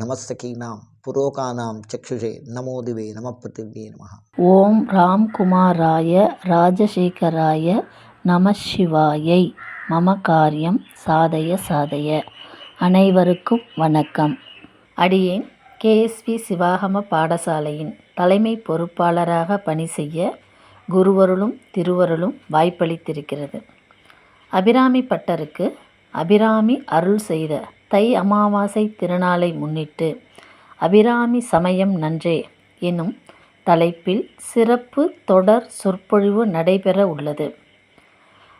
நமஸ்தகீனாம் புரோகானாம் சக்ஷுஷே நமோதிவே நம பிருத்திவே நம ஓம் ராம்குமாராய ராஜசேகராய நம சிவாயை மம காரியம் சாதய சாதய. அனைவருக்கும் வணக்கம். அடியேன் கேஎஸ்பி சிவாகம பாடசாலையின் தலைமை பொறுப்பாளராக பணி செய்ய குருவருளும் திருவருளும் வாய்ப்பளித்திருக்கிறது. அபிராமி பட்டருக்கு அபிராமி அருள் செய்த தை அமாவாசை திருநாளை முன்னிட்டு அபிராமி சமயம் நன்றே என்னும் தலைப்பில் சிறப்பு தொடர் சொற்பொழிவு நடைபெற உள்ளது.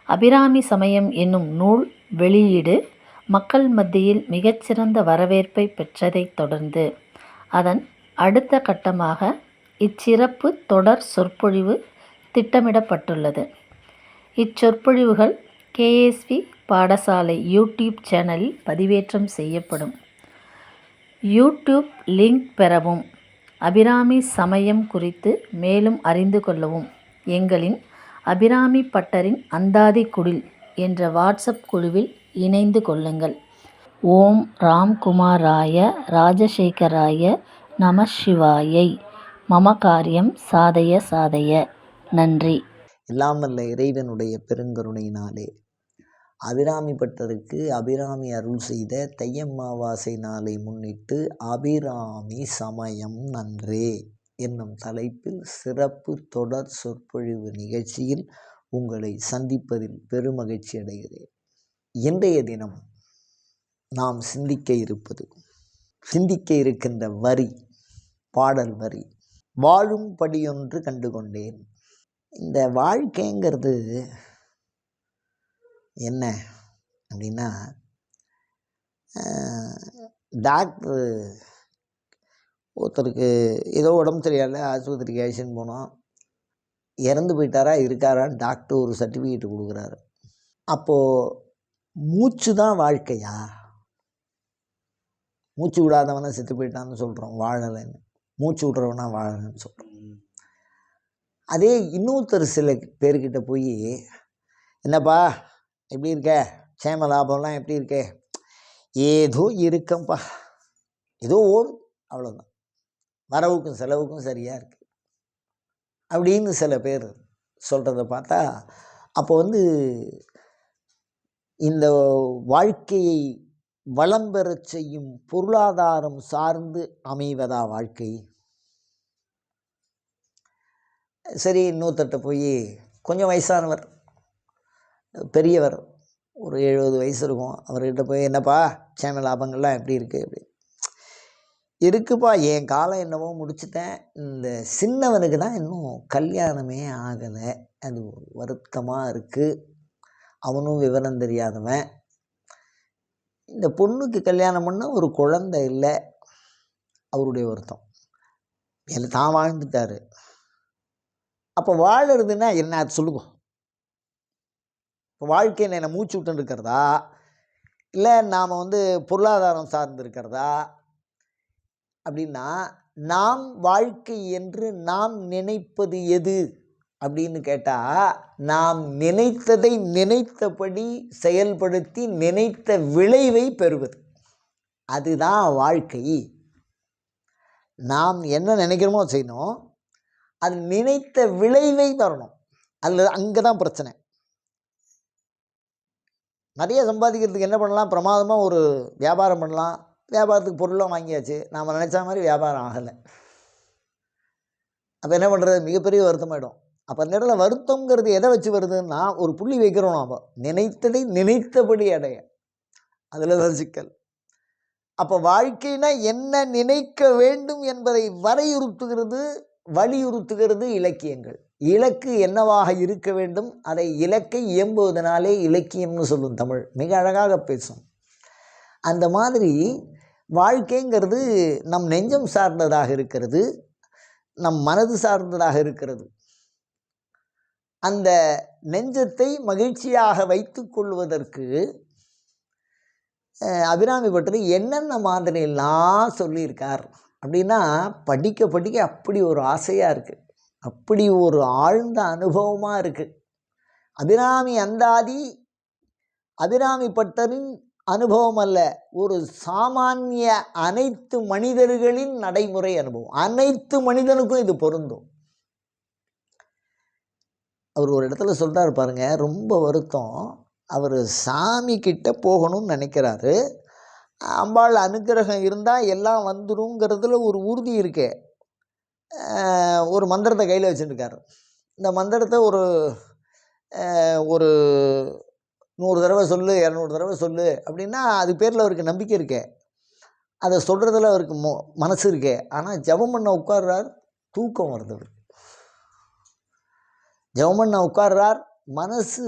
அபிராமி சமயம் என்னும் நூல் வெளியீடு மக்கள் மத்தியில் மிகச்சிறந்த வரவேற்பை பெற்றதைத் தொடர்ந்து அதன் அடுத்த கட்டமாக இச்சிறப்பு தொடர் சொற்பொழிவு திட்டமிடப்பட்டுள்ளது. இச்சொற்பொழிவுகள் கேஎஸ்வி பாடசாலை யூடியூப் சேனலில் பதிவேற்றம் செய்யப்படும். யூடியூப் லிங்க் பெறவும். அபிராமி சமயம் குறித்து மேலும் அறிந்து கொள்ளவும். எங்களின் அபிராமி பட்டரின் அந்தாதி குடில் என்ற வாட்ஸ்அப் குழுவில் இணைந்து கொள்ளுங்கள். ஓம் ராம்குமாராய ராஜசேகராய நம சிவாயை மம காரியம் சாதய சாதய. நன்றி. இல்லாமல்ல இறைவனுடைய பெருங்கருணையினாலே. அபிராமி பட்டருக்கு அபிராமி அருள் செய்த தையம்மாவாசை நாளை முன்னிட்டு அபிராமி சமயம் நன்றே என்னும் தலைப்பில் சிறப்பு தொடர் சொற்பொழிவு நிகழ்ச்சியில் உங்களை சந்திப்பதில் பெருமகிழ்ச்சி அடைகிறேன். இன்றைய தினம் நாம் சிந்திக்க இருப்பது சிந்திக்க இருக்கின்ற வரி பாடல் வரி வாழும்படியொன்று கண்டுகொண்டேன். இந்த வாழ்க்கைங்கிறது என்ன அப்படின்னா டாக்டரு ஒருத்தருக்கு ஏதோ உடம்பு சரியாயில்ல ஆஸ்பத்திரிக்கு அழைச்சின்னு போனோம். இறந்து போயிட்டாரா இருக்காரான்னு டாக்டர் ஒரு சர்டிஃபிகேட் கொடுக்குறாரு. அப்போது மூச்சு தான் வாழ்க்கையா? மூச்சு விடாதவனை செத்து போயிட்டான்னு சொல்கிறோம் வாழலைன்னு. மூச்சு விட்றவனா வாழலைன்னு சொல்கிறோம் அதே இன்னொருத்தர் சில பேர்கிட்ட போய் என்னப்பா எப்படி இருக்க? சேம லாபம்லாம் எப்படி இருக்கே? ஏதோ இருக்கம்பா. ஏதோ ஓடும் அவ்வளோதான் வரவுக்கும் செலவுக்கும் சரியாக இருக்குது அப்படின்னு சில பேர் சொல்கிறத பார்த்தா அப்போ வந்து இந்த வாழ்க்கையை வளம் பெறச் செய்யும் பொருளாதாரம் சார்ந்து அமைவதா வாழ்க்கை? சரி இன்னொருத்தட்ட போய் கொஞ்சம் வயசானவர். பெரியவர் ஒரு எழுபது வயசு இருக்கும். அவர்கிட்ட போய் என்னப்பா சேம லாபங்கள்லாம் எப்படி இருக்குது அப்படி. இருக்குப்பா என் காலம் என்னவோ முடிச்சுட்டேன். இந்த சின்னவனுக்கு தான் இன்னும் கல்யாணமே ஆகலை. அது வருத்தமாக இருக்குது அவனும் விவரம் தெரியாதவன். இந்த பொண்ணுக்கு கல்யாணம் பண்ணால் ஒரு குழந்தை இல்லை. அவருடைய வருத்தம். எல்லாம் தான் வாழ்ந்துட்டார். அப்போ வாழறதுன்னா என்ன? அது சொல்லுங்க. இப்போ வாழ்க்கையில் என்ன மூச்சு விட்டுன்னு இருக்கிறதா? இல்லை நாம் வந்து பொருளாதாரம் சார்ந்து இருக்கிறதா? அப்படின்னா நாம் வாழ்க்கை என்று நாம் நினைப்பது எது? அப்படின்னு கேட்டால் நாம் நினைத்ததை நினைத்தபடி செயல்படுத்தி நினைத்த விளைவை பெறுவது. அதுதான் வாழ்க்கை. நாம் என்ன நினைக்கிறோமோ செய்யணும் அது நினைத்த விளைவை வரணும் அதில் அங்கே தான் பிரச்சனை. நிறைய சம்பாதிக்கிறதுக்கு என்ன பண்ணலாம்? பிரமாதமாக ஒரு வியாபாரம் பண்ணலாம். வியாபாரத்துக்கு பொருளாக வாங்கியாச்சு. நாம் நினச்ச மாதிரி வியாபாரம் ஆகலை. அப்போ என்ன பண்ணுறது மிகப்பெரிய வருத்தமாயிடும். அப்போ அந்த இடத்துல வருத்தங்கிறது எதை வச்சு வருதுன்னா ஒரு புள்ளி வைக்கிறோம் நாம். நினைத்ததை நினைத்தபடி அடைய. அதில் தான் சிக்கல். அப்போ வாழ்க்கைனா என்ன நினைக்க வேண்டும் என்பதை வரையுறுத்துகிறது வலியுறுத்துகிறது இலக்கியங்கள். இலக்கு என்னவாக இருக்க வேண்டும்? அதை இலக்கை இயம்புவதனாலே இலக்கியம்னு சொல்லும் தமிழ். மிக அழகாக பேசும். அந்த மாதிரி வாழ்க்கைங்கிறது நம் நெஞ்சம் சார்ந்ததாக இருக்கிறது நம் மனது சார்ந்ததாக இருக்கிறது. அந்த நெஞ்சத்தை மகிழ்ச்சியாக வைத்து கொள்வதற்கு அபிராமி பட்டர் என்னென்ன மாதிரிலாம் சொல்லியிருக்கார் அப்படின்னா படிக்க படிக்க அப்படி ஒரு ஆசையாக இருக்குது அப்படி ஒரு ஆழ்ந்த அனுபவமாக இருக்குது அபிராமி அந்தாதி அபிராமி பட்டரின் அனுபவம் அல்ல. ஒரு சாமானிய அனைத்து மனிதர்களின் நடைமுறை அனுபவம். அனைத்து மனிதனுக்கும் இது பொருந்தும். அவர் ஒரு இடத்துல சொல்கிறார் பாருங்க ரொம்ப வருத்தம். அவர் சாமி கிட்ட போகணும்னு நினைக்கிறாரு. அம்பாள் அனுக்கிரகம் இருந்தால் எல்லாம் வந்துருங்கிறதுல ஒரு உறுதி இருக்கே. ஒரு மந்திரத்தை கையில் வச்சுருக்காரு இந்த மந்திரத்தை ஒரு ஒரு நூறு தடவை சொல்லு இரநூறு தடவை சொல்லு அப்படின்னா அது பேரில் அவருக்கு நம்பிக்கை இருக்கே. அதை சொல்கிறதுல அவருக்கு மோ மனசு இருக்கே. ஆனால் ஜெபம் பண்ண உட்கார்றார் தூக்கம் வருது அவருக்கு. ஜெபம் பண்ண உட்கார்றார் மனசு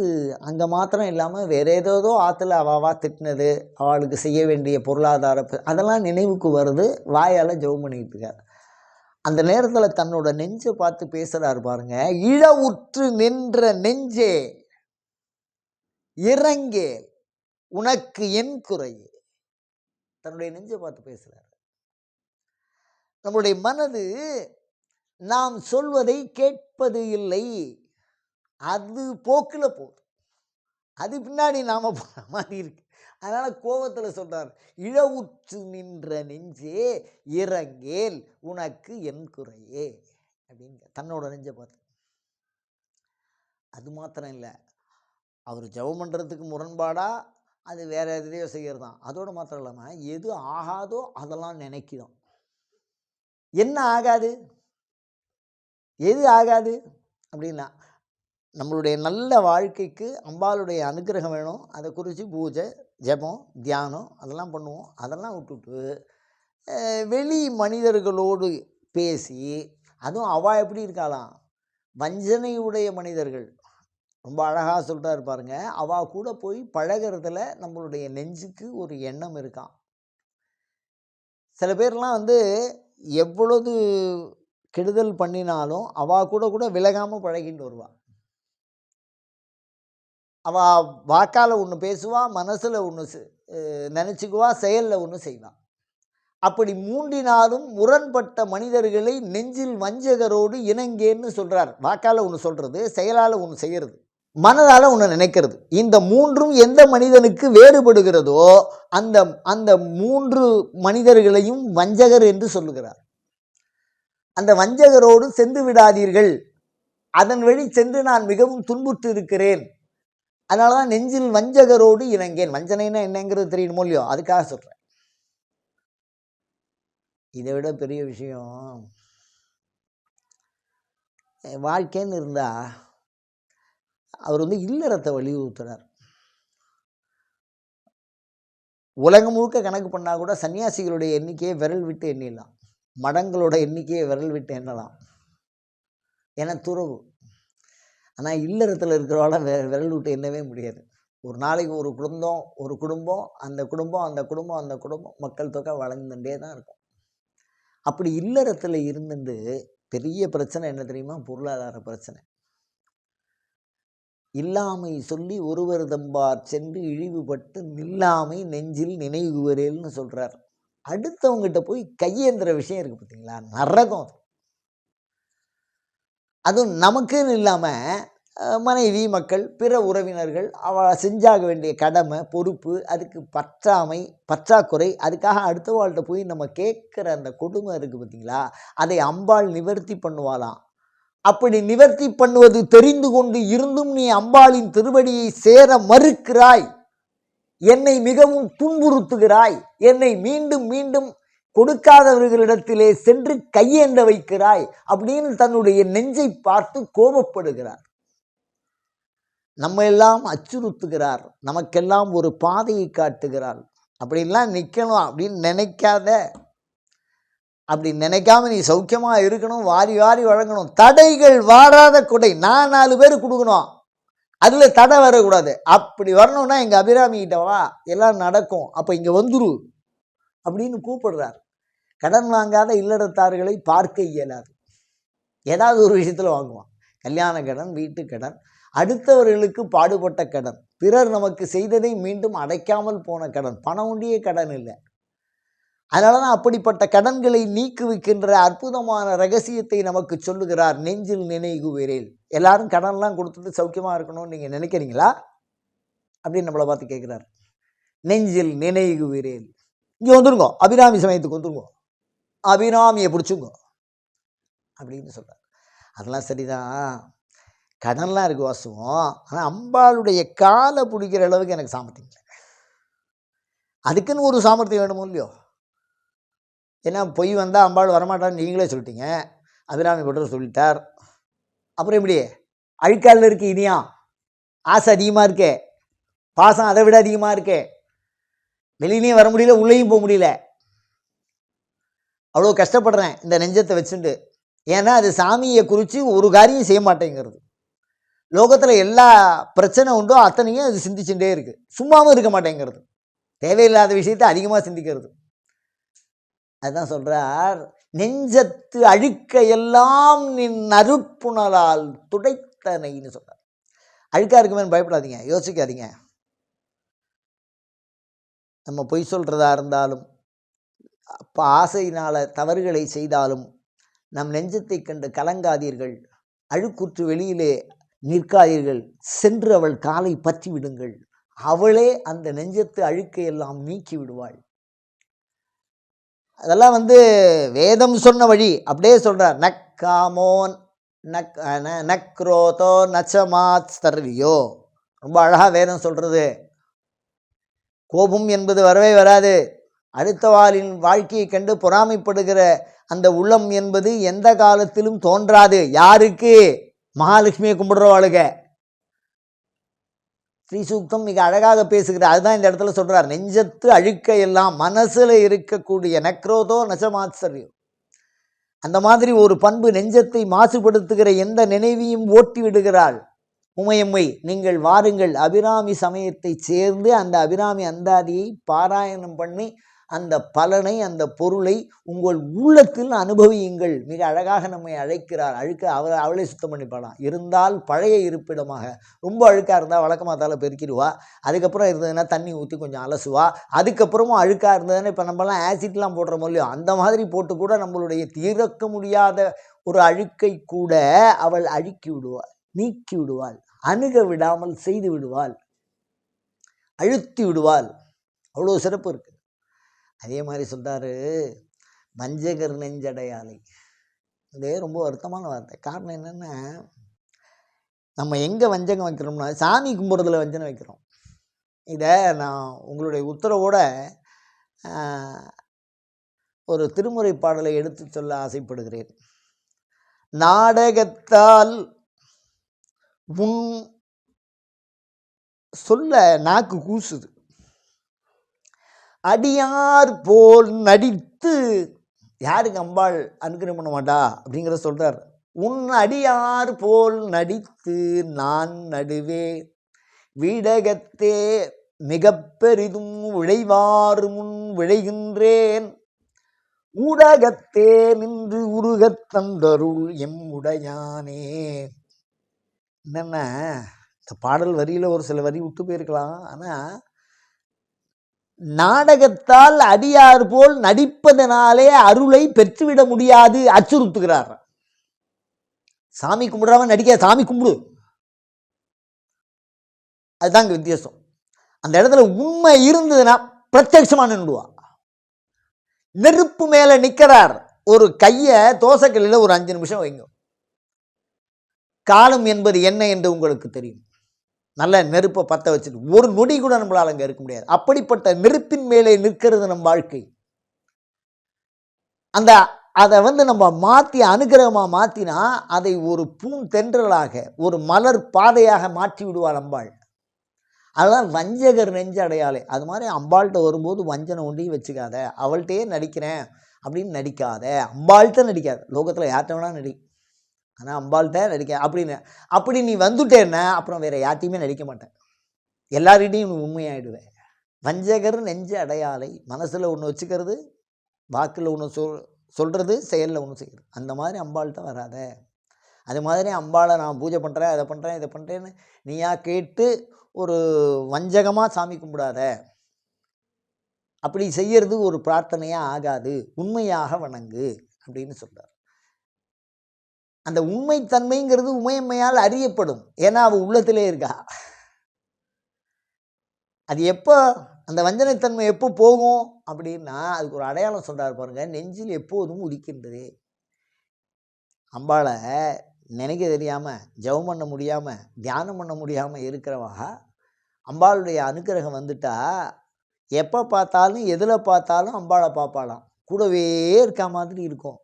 அங்கே மாத்திரம் இல்லாமல் வேற ஏதேதோ ஆற்றுல அவாவா திட்டினது அவளுக்கு செய்ய வேண்டிய பொருளாதார அதெல்லாம் நினைவுக்கு வருது வாயால் ஜெபம் பண்ணிக்கிட்டு இருக்கார். அந்த நேரத்தில் தன்னோட நெஞ்சை பார்த்து பேசுகிறாரு பாருங்க. இழ உற்று நின்ற நெஞ்சே இறங்கே உனக்கு என் குறை தன்னுடைய நெஞ்சை பார்த்து பேசுகிறார் நம்முடைய மனது நாம் சொல்வதை கேட்பது இல்லை. அது போக்கில் போகுது. அது பின்னாடி நாம் போகிற மாதிரி இருக்கு. அதனால் கோபத்தில் சொல்கிறார் இழவுற்று நின்ற நெஞ்சே இறங்கேல் உனக்கு என் குறையே அப்படின்னு தன்னோட நெஞ்சை பார்த்து. அது மாத்திரம் இல்லை அவர் ஜெபம் பண்ணுறதுக்கு முரண்பாடாக அது வேறு எதையோ செய்கிறது தான் மாத்திரம் இல்லாமல் எது ஆகாதோ அதெல்லாம் நினைக்கிறோம் என்ன ஆகாது? எது ஆகாது? அப்படின்னா நம்மளுடைய நல்ல வாழ்க்கைக்கு அம்பாளுடைய அனுக்கிரகம் வேணும். அதை குறித்து பூஜை ஜெபம் தியானம் அதெல்லாம் பண்ணுவோம். அதெல்லாம் விட்டுட்டு வெளி மனிதர்களோடு பேசி அதுவும் அவள் எப்படி இருக்காளாம்? வஞ்சனையுடைய மனிதர்கள். ரொம்ப அழகாக சொல்கிறாரு பாருங்க. அவள் கூட போய் பழகிறதுல நம்மளுடைய நெஞ்சுக்கு ஒரு எண்ணம் இருக்கான் சில பேர்லாம் வந்து எவ்வளவு கெடுதல் பண்ணினாலும் அவா கூட கூட விலகாமல் பழகிட்டு வருவாள் அவள் வாக்கால் ஒன்று பேசுவான் மனசில் ஒன்று நினச்சிக்குவா செயலில் ஒன்று செய்வான் அப்படி மூன்றினாலும் முரண்பட்ட மனிதர்களை நெஞ்சில் வஞ்சகரோடு இணங்கேன்னு சொல்கிறார் வாக்கால் ஒன்று சொல்கிறது செயலால் ஒன்று செய்கிறது மனதால் ஒன்று நினைக்கிறது. இந்த மூன்றும் எந்த மனிதனுக்கு வேறுபடுகிறதோ அந்த அந்த மூன்று மனிதர்களையும் வஞ்சகர் என்று சொல்லுகிறார். அந்த வஞ்சகரோடு சென்று விடாதீர்கள். அதன் வழி சென்று நான் மிகவும் துன்புற்று இருக்கிறேன் அதனால தான் நெஞ்சில் வஞ்சகரோடு இணங்கேன் வஞ்சனைன்னா என்னங்கிறது தெரியணுமோ இல்லையோ? அதுக்காக சொல்கிறேன் இதை விட பெரிய விஷயம் வாழ்க்கைன்னு இருந்தால் அவர் வந்து இல்லறத்தை வலியுறுத்துறார். உலகம் முழுக்க கணக்கு பண்ணால் கூட சன்னியாசிகளுடைய எண்ணிக்கையை விரல் விட்டு எண்ணிடலாம். மடங்களோட எண்ணிக்கையை விரல் விட்டு எண்ணலாம். ஏன்னா துறவு. ஆனால் இல்லறத்தில் இருக்கிறவால வெ விரல் விட்டு எண்ணவே முடியாது. ஒரு நாளைக்கு ஒரு குடும்பம் ஒரு குடும்பம் அந்த குடும்பம் அந்த குடும்பம் அந்த குடும்பம் மக்கள் தொகை வளர்ந்துட்டே தான் இருக்கும். அப்படி இல்லறத்தில் இருந்துட்டு பெரிய பிரச்சனை என்ன தெரியுமா? பொருளாதார பிரச்சனை. இல்லாமை சொல்லி ஒருவர் தம்பார் சென்று இழிவுபட்டு நில்லாமை நெஞ்சில் நினைவுவரேல்னு சொல்கிறார் அடுத்தவங்ககிட்ட போய் கையேந்திர விஷயம் இருக்குது பார்த்தீங்களா நரகம் அது. அதுவும் நமக்குன்னு இல்லாமல் மனைவி மக்கள் பிற உறவினர்கள் அவ செஞ்சாக வேண்டிய கடமை பொறுப்பு அதுக்கு பற்றாமை பற்றாக்குறை அதுக்காக அடுத்த வாழ்கிட்ட போய் நம்ம கேட்குற அந்த கொடுமை இருக்குது பார்த்தீங்களா? அதை அம்பாள் நிவர்த்தி பண்ணுவாளாம். அப்படி நிவர்த்தி பண்ணுவது தெரிந்து கொண்டு இருந்தும் நீ அம்பாளின் திருவடியை சேர மறுக்கிறாய். என்னை மிகவும் துன்புறுத்துகிறாய். என்னை மீண்டும் மீண்டும் கொடுக்காதவர்களிடத்திலே சென்று கையேந்த வைக்கிறாய் அப்படின்னு தன்னுடைய நெஞ்சை பார்த்து கோபப்படுகிறார். நம்ம எல்லாம் அச்சுறுத்துகிறார். நமக்கெல்லாம் ஒரு பாதையை காட்டுகிறார். அப்படின்லாம் நிற்கணும் அப்படின்னு நினைக்காத. அப்படி நினைக்காம நீ சௌக்கியமாக இருக்கணும் வாரி வாரி வழங்கணும். தடைகள் வாராத கொடை. நான் நாலு பேர் கொடுக்கணும். அதில் தடை வரக்கூடாது. அப்படி வரணும்னா எங்கள் அபிராமிகிட்ட வா. எல்லாம் நடக்கும். அப்போ இங்கே வந்துரு. அப்படின்னு கூப்பிடுறார். கடன் வாங்காத இல்லறத்தார்களை பார்க்க இயலாது. ஏதாவது ஒரு விஷயத்தில் வாங்குவான். கல்யாண கடன் வீட்டு கடன் அடுத்தவர்களுக்கு பாடுபட்ட கடன். பிறர் நமக்கு செய்ததை மீண்டும் அடைக்காமல் போன கடன். பணம் உண்டிய கடன் இல்லை. அதனால தான் அப்படிப்பட்ட கடன்களை நீக்குவிக்கின்ற அற்புதமான ரகசியத்தை நமக்கு சொல்லுகிறார் நெஞ்சில் நினைகுவீரேல் எல்லாரும் கடன்லாம் கொடுத்துட்டு சௌக்கியமாக இருக்கணும்னு நீங்கள் நினைக்கிறீங்களா? அப்படின்னு நம்மளை பார்த்து கேட்குறாரு. நெஞ்சில் நினைகுவீரேல் இங்கே வந்துருங்கோ. அபிராமி சமயத்துக்கு வந்துருங்கோ. அபிராமியை பிடிச்சுங்க அப்படின்னு சொல்கிறார் அதெல்லாம் சரிதான். கடன்லாம் இருக்கு வாசுவோம். ஆனால் அம்பாளுடைய காலை பிடிக்கிற அளவுக்கு எனக்கு சாமர்த்தியம் இல்லை. அதுக்குன்னு ஒரு சாமர்த்தியம் வேணுமோ இல்லையோ? ஏன்னா பொய் வந்தால் அம்பாள் வரமாட்டான்னு நீங்களே சொல்லிட்டீங்க. அபிராமி பட்டர் சொல்லிட்டார். அப்புறம் எப்படி? அழுக்காலில் இருக்கு இனியா? ஆசை அதிகமாக இருக்கே. பாசம் அதை விட அதிகமாக இருக்கே. வெளியிலையும் வர முடியல உள்ளேயும் போக முடியல. அவ்வளோ கஷ்டப்படுறேன் இந்த நெஞ்சத்தை வச்சுட்டு ஏன்னா அது சாமியை குறித்து ஒரு காரியம் செய்ய மாட்டேங்கிறது. லோகத்தில் எல்லா பிரச்சனை உண்டோ அத்தனையும் அது சிந்திச்சுட்டே இருக்குது சும்மாவும் இருக்க மாட்டேங்கிறது. தேவையில்லாத விஷயத்தை அதிகமாக சிந்திக்கிறது. அதுதான் சொல்கிறார் நெஞ்சத்து அழுக்க எல்லாம் நின் அருட்புணலால் துடைத்தனைன்னு சொல்கிறார் அழுக்கா இருக்குமேன்னு பயப்படாதீங்க யோசிக்காதீங்க. நம்ம பொய் சொல்கிறதா இருந்தாலும் அப்போ ஆசையினால் தவறுகளை செய்தாலும் நம் நெஞ்சத்தை கண்டு கலங்காதீர்கள். அழுக்குற்று வெளியிலே நிற்காதீர்கள். சென்று அவள் காலை பற்றி விடுங்கள். அவளே அந்த நெஞ்சத்து அழுக்கை எல்லாம் நீக்கி விடுவாள். அதெல்லாம் வந்து வேதம் சொன்ன வழி. அப்படியே சொல்கிறார் நக்காமோன் நக் ந- நக்ரோதோ நச்சமாத் ஸ்தர்வியோ. ரொம்ப அழகாக வேதம் சொல்கிறது கோபம் என்பது வரவே வராது. அடுத்தவாளின் வாழ்க்கையை கண்டு பொறாமைப்படுகிற அந்த உள்ளம் என்பது எந்த காலத்திலும் தோன்றாது. யாருக்கு? மகாலட்சுமியை கும்பிடுறவாளுக ஸ்ரீசூக்தம் மிக அழகாக பேசுகிறார். அதுதான் இந்த இடத்துல சொல்கிறார் நெஞ்சத்து அழுக்க எல்லாம் மனசில் இருக்கக்கூடிய நக்ரோதோ நசமாச்சரியம் அந்த மாதிரி ஒரு பண்பு நெஞ்சத்தை மாசுபடுத்துகிற எந்த நினைவையும் ஓட்டி விடுகிறாள். உமையம்மை நீங்கள் வாருங்கள். அபிராமி சமயத்தை சேர்ந்து அந்த அபிராமி அந்தாதியை பாராயணம் பண்ணி அந்த பலனை அந்த பொருளை உங்கள் உள்ளத்தில் அனுபவியுங்கள். மிக அழகாக நம்மை அழைக்கிறார். அழுக்க அவ அவளே சுத்தம் பண்ணிப்பாளாம் இருந்தால் பழைய இருப்பிடமாக. ரொம்ப அழுக்காக இருந்தால் வழக்கமாக தலை பெருக்கிடுவா. அதுக்கப்புறம் இருந்ததுன்னா தண்ணி ஊற்றி கொஞ்சம் அலசுவா. அதுக்கப்புறமும் அழுக்காக இருந்ததுன்னா இப்போ நம்மலாம் ஆசிட்லாம் போடுற இல்லையோ அந்த மாதிரி போட்டு கூட நம்மளுடைய தீர்க்க முடியாத ஒரு அழுக்கை கூட அவள் அழுக்கி விடுவாள் நீக்கி விடுவாள் அணுக விடாமல் செய்து விடுவாள் அழுத்தி விடுவாள். அவ்வளோ சிறப்பு இருக்கு. அதே மாதிரி சொல்கிறாரு வஞ்சகர் நெஞ்சடையாளி இது ரொம்ப வருத்தமான வார்த்தை. காரணம் என்னென்னா நம்ம எங்கே வஞ்சகம் வைக்கிறோம்னா சாமி கும்பிட்றதுல வஞ்சனை வைக்கிறோம். இதை நான் உங்களுடைய உத்தரவோட ஒரு திருமுறை பாடலை எடுத்து சொல்ல ஆசைப்படுகிறேன். நாடகத்தால் உன் சொல்ல நாக்கு கூசுது. அடியார் போல் நடித்து யாருக்கு அம்பாள் அனுகிரகம் பண்ண மாட்டா? அப்படிங்கிற சொல்கிறார் உன் அடியார் போல் நடித்து நான் நடுவே வீடகத்தே மிக பெரிதும் விளைவாறு முன் விளைகின்றேன். ஊடகத்தே நின்று உருகத் தந்தருள் எம் உடையானே. என்னென்ன இந்த பாடல் வரியில் ஒரு சில வரி விட்டு போயிருக்கலாம். ஆனால் நாடகத்தால் அடியார் போல் நடிப்பதனாலே அருளை பெற்றுவிட முடியாது அச்சுறுத்துகிறார். சாமி கும்பிடுறவன் நடிக்க சாமி கும்பிடு. அதுதான் இங்க வித்தியாசம். அந்த இடத்துல உண்மை இருந்ததுன்னா பிரத்யட்சமாக நின்றுவா நெருப்பு மேலே நிற்கிறார் ஒரு கையை தோசைக்கல்லில் ஒரு அஞ்சு நிமிஷம் வைங்க. காலம் என்பது என்ன என்று உங்களுக்கு தெரியும். நல்ல நெருப்பை பற்ற வச்சுட்டு ஒரு நொடி கூட நம்மளால் அங்கே இருக்க முடியாது. அப்படிப்பட்ட நெருப்பின் மேலே நிற்கிறது நம் வாழ்க்கை. அந்த அதை வந்து நம்ம மாற்றி அனுகிரகமாக மாற்றினா அதை ஒரு பூந்தென்றலாக ஒரு மலர் பாதையாக மாற்றி விடுவாள் அம்பாள். அதுதான் வஞ்சகர் நெஞ்ச அடையாளே. அது மாதிரி அம்பாள்கிட்ட வரும்போது வஞ்சனை ஒன்றையும் வச்சுக்காத. அவள்கிட்டயே நடிக்கிறேன் அப்படின்னு நடிக்காத. அம்பாள்கிட்ட நடிக்காது. லோகத்தில் யார்கிட்ட வேணால் நடி ஆனால் அம்பாள்கிட்ட நடிக்க அப்படின்னு அப்படி நீ வந்துட்டேன்னா அப்புறம் வேற யார்ட்டையுமே நடிக்க மாட்டேன். எல்லார்கிட்டையும் நீ உண்மையாயிடுவேன் வஞ்சகர் நெஞ்சு அடையாளை மனசில் ஒன்று வச்சுக்கிறது வாக்கில் ஒன்று சொல் சொல்கிறது செயலில் ஒன்று செய்கிறது அந்த மாதிரி அம்பாள்கிட்ட வராத. அது மாதிரி அம்பாளை நான் பூஜை பண்ணுறேன் அதை பண்ணுறேன் இதை பண்ணுறேன்னு நீயா கேட்டு ஒரு வஞ்சகமாக சாமி கும்பிடாத. அப்படி செய்யறது ஒரு பிரார்த்தனையாக ஆகாது. உண்மையாக வணங்கு அப்படின்னு சொல்கிறார் அந்த உண்மைத்தன்மைங்கிறது உமையம்மையால் அறியப்படும். ஏன்னா அவள் உள்ளத்திலே இருக்கா. அது எப்போ அந்த வஞ்சனைத்தன்மை எப்போ போகும் அப்படின்னா அதுக்கு ஒரு அடையாளம் சொல்கிறார் பாருங்கள் நெஞ்சில் எப்போதும் உதிக்கின்றது. அம்பாளை நினைக்க தெரியாமல் ஜெபம் பண்ண முடியாமல் தியானம் பண்ண முடியாமல் இருக்கிறவா அம்பாளுடைய அனுக்கிரகம் வந்துட்டா எப்போ பார்த்தாலும் எதில் பார்த்தாலும் அம்பாளை பார்ப்பாளாம். கூடவே இருக்க மாதிரி இருக்கும்.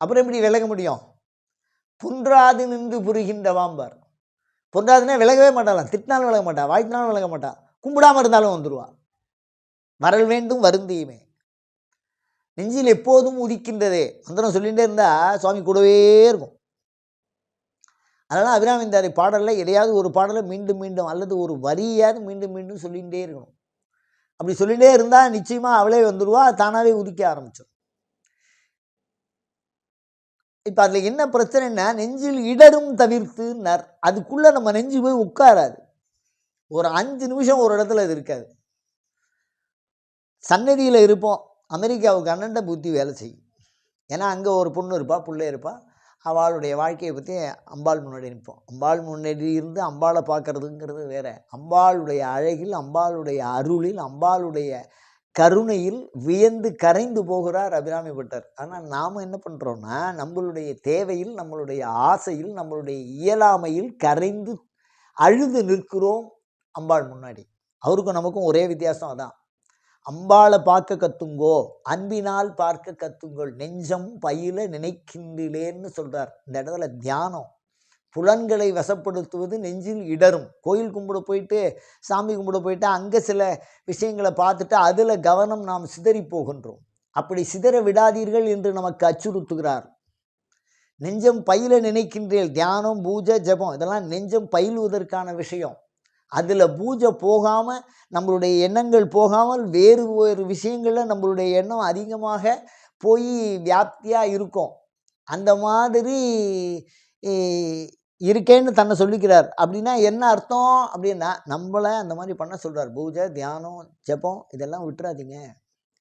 அப்புறம் எப்படி விலக முடியும்? புன்றாது நின்று புரிகின்ற வாம்பார். பொன்றாதுன்னா விலகவே மாட்டாளாம். திட்டினாலும் விலக மாட்டான் வாழ்த்தினாலும் விலக மாட்டான் கும்பிடாம இருந்தாலும் வந்துடுவா வரல் வேண்டும் வருந்தியுமே. நெஞ்சில் எப்போதும் உதிக்கின்றதே. மந்திரம் சொல்லிகிட்டே இருந்தால் சுவாமி கூடவே இருக்கும். அதனால் அபிராமிந்தாரி பாடலில் எதையாவது ஒரு பாடலை மீண்டும் மீண்டும் அல்லது ஒரு வரியாவது மீண்டும் மீண்டும் சொல்லிகிட்டே இருக்கணும். அப்படி சொல்லிகிட்டே இருந்தால் நிச்சயமாக அவளே வந்துடுவா தானாகவே உதிக்க ஆரம்பிச்சிடும் இப்போ அதில் என்ன பிரச்சனைன்னா நெஞ்சில் இடரும் தவிர்த்து நர். அதுக்குள்ளே நம்ம நெஞ்சு போய் உட்காராது. ஒரு அஞ்சு நிமிஷம் ஒரு இடத்துல அது இருக்காது. சன்னதியில் இருப்போம். அமெரிக்காவுக்கு அண்ணண்ட புத்தி வேலை செய்யும். ஏன்னா அங்கே ஒரு பொண்ணு இருப்பாள் பிள்ளை இருப்பாள் அவளுடைய வாழ்க்கையை பற்றி அம்பாள் முன்னாடி நிற்போம். அம்பாள் முன்னாடி இருந்து அம்பாளை பார்க்குறதுங்கிறது வேறு. அம்பாளுடைய அழகில் அம்பாளுடைய அருளில் அம்பாளுடைய கருணையில் வியந்து கரைந்து போகிறார் அபிராமி பட்டர். ஆனால் நாம் என்ன பண்ணுறோன்னா நம்மளுடைய தேவையில் நம்மளுடைய ஆசையில் நம்மளுடைய இயலாமையில் கரைந்து அழுது நிற்கிறோம் அம்பாள் முன்னாடி. அவருக்கும் நமக்கும் ஒரே வித்தியாசம் அதான். அம்பாளை பார்க்க கத்துங்கோ அன்பினால் பார்க்க கத்துங்கள் நெஞ்சம் பயில நினைக்கின்றேன்னு சொல்கிறார் இந்த இடத்துல தியானம் புலன்களை வசப்படுத்துவது நெஞ்சில் இடரும். கோயில் கும்பிட போயிட்டு சாமி கும்பிட போயிட்டு அங்கே சில விஷயங்களை பார்த்துட்டு அதில் கவனம் நாம் சிதறி போகின்றோம். அப்படி சிதற விடாதீர்கள் என்று நமக்கு அச்சுறுத்துகிறார். நெஞ்சம் பயில நினைக்கின்றேன் தியானம் பூஜை ஜெபம் இதெல்லாம் நெஞ்சம் பயிலுவதற்கான விஷயம். அதில் பூஜை போகாமல் நம்மளுடைய எண்ணங்கள் போகாமல் வேறு வேறு விஷயங்களில் நம்மளுடைய எண்ணம் அதிகமாக போய் வியாப்தியாக இருக்கும். அந்த மாதிரி இருக்கேன்னு தன்னை சொல்லிக்கிறார். அப்படின்னா என்ன அர்த்தம்? அப்படின்னா நம்மளை அந்த மாதிரி பண்ண சொல்கிறார் பூஜை தியானம் ஜெபம் இதெல்லாம் விட்டுறாதீங்க.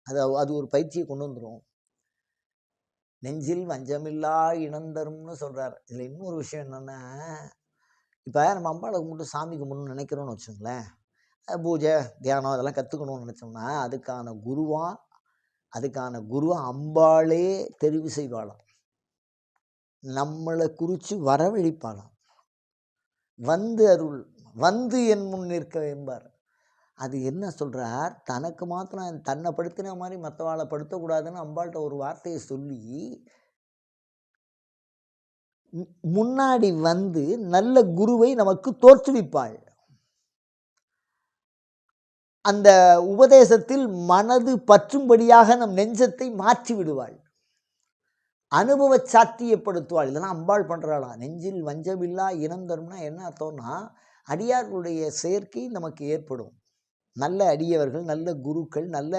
அது அது ஒரு பயிற்சியை கொண்டு வந்துடும் நெஞ்சில் வஞ்சமில்லா இனந்தரும்னு சொல்கிறார் இதில் இன்னொரு விஷயம் என்னென்னா இப்போ நம்ம அம்பாளை கும்பிட்டு சாமி கும்பிடணும்னு நினைக்கிறோம்னு வச்சுங்களேன் பூஜை தியானம் இதெல்லாம் கற்றுக்கணும்னு நினச்சோம்னா அதுக்கான குருவாக அதுக்கான குருவா அம்பாளே தெரிவு செய்வாளாம். நம்மளை குறித்து வரவழைப்பாளாம். வந்து அருள் வந்து என் முன் நிற்க என்பார். அது என்ன சொல்கிறார் தனக்கு மாத்திரம் தன்னை படுத்தின மாதிரி மற்றவாளை படுத்தக்கூடாதுன்னு அம்பாள்கிட்ட ஒரு வார்த்தையை சொல்லி மு- முன்னாடி வந்து நல்ல குருவை நமக்கு தோற்றுவிப்பாள். அந்த உபதேசத்தில் மனது பற்றும்படியாக நம் நெஞ்சத்தை மாற்றி விடுவாள். அனுபவ சாத்தியப்படுத்துவாள் இதெல்லாம் அம்பாள் பண்ணுறாளா நெஞ்சில் வஞ்சமில்லா இனம் தரும்னா என்ன அர்த்தம்னா அடியார்களுடைய செயற்கை நமக்கு ஏற்படும். நல்ல அடியவர்கள் நல்ல குருக்கள் நல்ல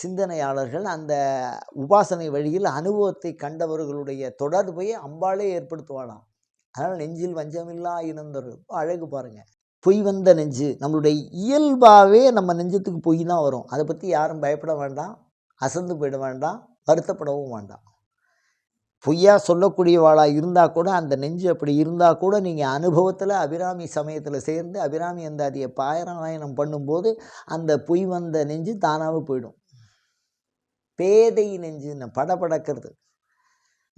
சிந்தனையாளர்கள் அந்த உபாசனை வழியில் அனுபவத்தை கண்டவர்களுடைய தொடர்பை அம்பாளே ஏற்படுத்துவாளாம். அதனால் நெஞ்சில் வஞ்சமில்லா இனந்தரு அழகு பாருங்கள் பொய் வந்த நெஞ்சு. நம்மளுடைய இயல்பாகவே நம்ம நெஞ்சத்துக்கு பொய் தான் வரும். அதை பற்றி யாரும் பயப்பட வேண்டாம். அசந்து போயிட வேண்டாம். வருத்தப்படவும் வேண்டாம். பொய்யா சொல்லக்கூடியவாளாக இருந்தால் கூட அந்த நெஞ்சு அப்படி இருந்தால் கூட நீங்கள் அனுபவத்தில் அபிராமி சமயத்தில் சேர்ந்து அபிராமி அந்த அதிய பாராயணம் பண்ணும்போது அந்த பொய் வந்த நெஞ்சு தானாகவே போயிடும். பேதை நெஞ்சு படபடக்கிறது.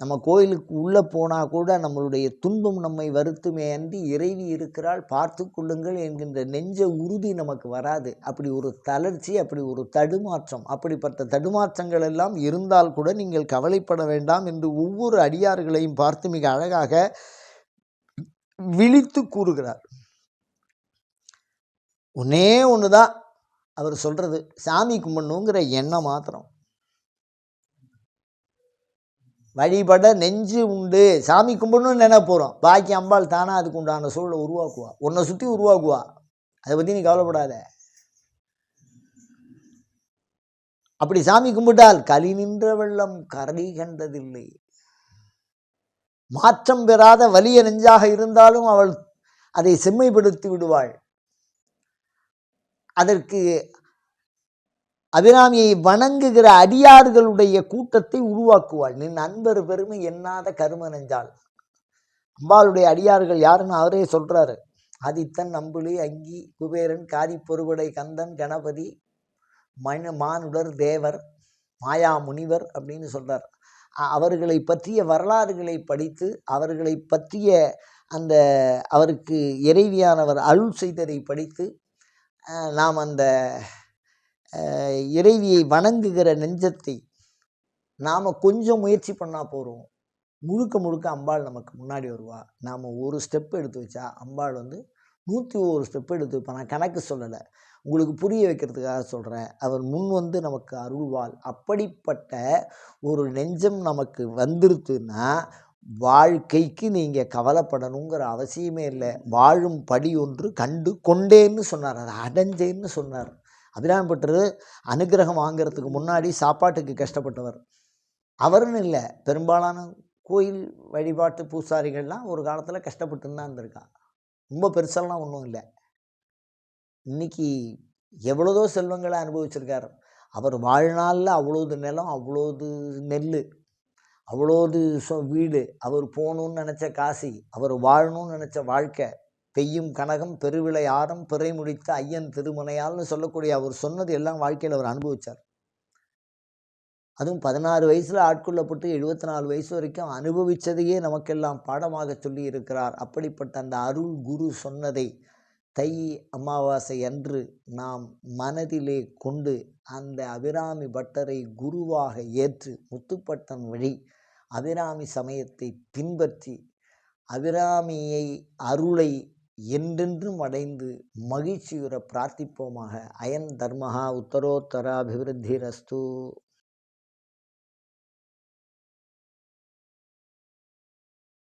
நம்ம கோயிலுக்கு உள்ளே போனால் கூட நம்மளுடைய துன்பம் நம்மை வருத்துமே அன்றி இறைவி இருக்கிறாள் பார்த்து கொள்ளுங்கள் என்கின்ற நெஞ்ச உறுதி நமக்கு வராது. அப்படி ஒரு தளர்ச்சி அப்படி ஒரு தடுமாற்றம் அப்படிப்பட்ட தடுமாற்றங்கள் எல்லாம் இருந்தால் கூட நீங்கள் கவலைப்பட வேண்டாம் என்று ஒவ்வொரு அடியார்களையும் பார்த்து மிக அழகாக விழித்து கூறுகிறார். ஒன்னே ஒன்று தான் அவர் சொல்கிறது சாமி கும்பிடணுங்கிற எண்ணம் மாத்திரம். வழிபட நெஞ்சு உண்டு. சாமி கும்பிடணும்னு நினைப்ப போகிறோம் பாக்கி அம்பாள் தானாக அதுக்கு உண்டான சூழலை உருவாக்குவா. உன்னை சுற்றி உருவாக்குவா. அதை பற்றி நீ கவலைப்படாத. அப்படி சாமி கும்பிட்டால் களி நின்ற வெள்ளம் கரை கண்டதில்லை. மாற்றம் பெறாத வலிய நெஞ்சாக இருந்தாலும் அவள் அதை செம்மைப்படுத்தி விடுவாள். அதற்கு அபிராமியை வணங்குகிற அடியார்களுடைய கூட்டத்தை உருவாக்குவாள். நின் அன்பர் பெருமை எண்ணாத கரும நெஞ்சாள் அம்பாளுடைய அடியார்கள் யாருன்னு அவரே சொல்றாரு. ஆதித்தன் நம்புலி அங்கி குபேரன் காரி பொறுவடை கந்தன் கணபதி மண மானுடர் தேவர் மாயா முனிவர் அப்படின்னு சொல்றார். அவர்களை பற்றிய வரலாறுகளை படித்து அவர்களை பற்றிய அந்த அவருக்கு இறைவியானவர் அருள் செய்ததை படித்து நாம் அந்த இறைவியை வணங்குகிற நெஞ்சத்தை நாம் கொஞ்சம் முயற்சி பண்ணால் போகிறோம் முழுக்க முழுக்க அம்பாள் நமக்கு முன்னாடி வருவா. நாம் ஒரு ஸ்டெப் எடுத்து வச்சா அம்பாள் வந்து நூற்றி ஒரு ஸ்டெப் எடுத்து வைப்பேன் நான் கணக்கு சொல்லலை. உங்களுக்கு புரிய வைக்கிறதுக்காக சொல்கிறேன் அவர் முன் வந்து நமக்கு அருள்வாள். அப்படிப்பட்ட ஒரு நெஞ்சம் நமக்கு வந்துருத்துன்னா வாழ்க்கைக்கு நீங்கள் கவலைப்படணுங்கிற அவசியமே இல்லை. வாழும் படி ஒன்று கண்டு கொண்டேன்னு சொன்னார். அதை அடைஞ்சேன்னு சொன்னார். அபிராமப்பட்டர் அனுகிரகம் வாங்குறதுக்கு முன்னாடி சாப்பாட்டுக்கு கஷ்டப்பட்டவர். அவருன்னு இல்லை பெரும்பாலான கோயில் வழிபாட்டு பூசாரிகள்லாம் ஒரு காலத்தில் கஷ்டப்பட்டுன்னு தான் இருந்திருக்கா ரொம்ப பெருசாலாம் ஒன்றும் இல்லை. இன்னைக்கு எவ்வளோதோ செல்வங்களை அனுபவிச்சிருக்கார். அவர் வாழ்நாளில் அவ்வளோது நிலம் அவ்வளோது நெல் அவ்வளோது சொ வீடு அவர் போகணுன்னு நினச்ச காசி அவர் வாழணும்னு நினச்ச வாழ்க்கை பெய்யும் கனகம் பெருவிளை ஆரம் பிறை முடித்த ஐயன் திருமணையால்னு சொல்லக்கூடிய அவர் சொன்னது எல்லாம் வாழ்க்கையில் அவர் அனுபவித்தார் அதுவும் பதினாறு வயசில் ஆட்கொள்ளப்பட்டு எழுபத்தி நாலு வயசு வரைக்கும் அனுபவித்ததையே நமக்கெல்லாம் பாடமாக சொல்லி இருக்கிறார் அப்படிப்பட்ட அந்த அருள் குரு சொன்னதை தை அமாவாசை அன்று நாம் மனதிலே கொண்டு அந்த அபிராமி பட்டரை குருவாக ஏற்று முத்துப்பட்டன் வழி அபிராமி சமயத்தை பின்பற்றி அபிராமியை அருளை என்றென்றும் அடைந்து மகிழ்ச்சியுற பிரார்த்திப்போமாக. அயன் தர்மஹா உத்தரோத்தர ரஸ்து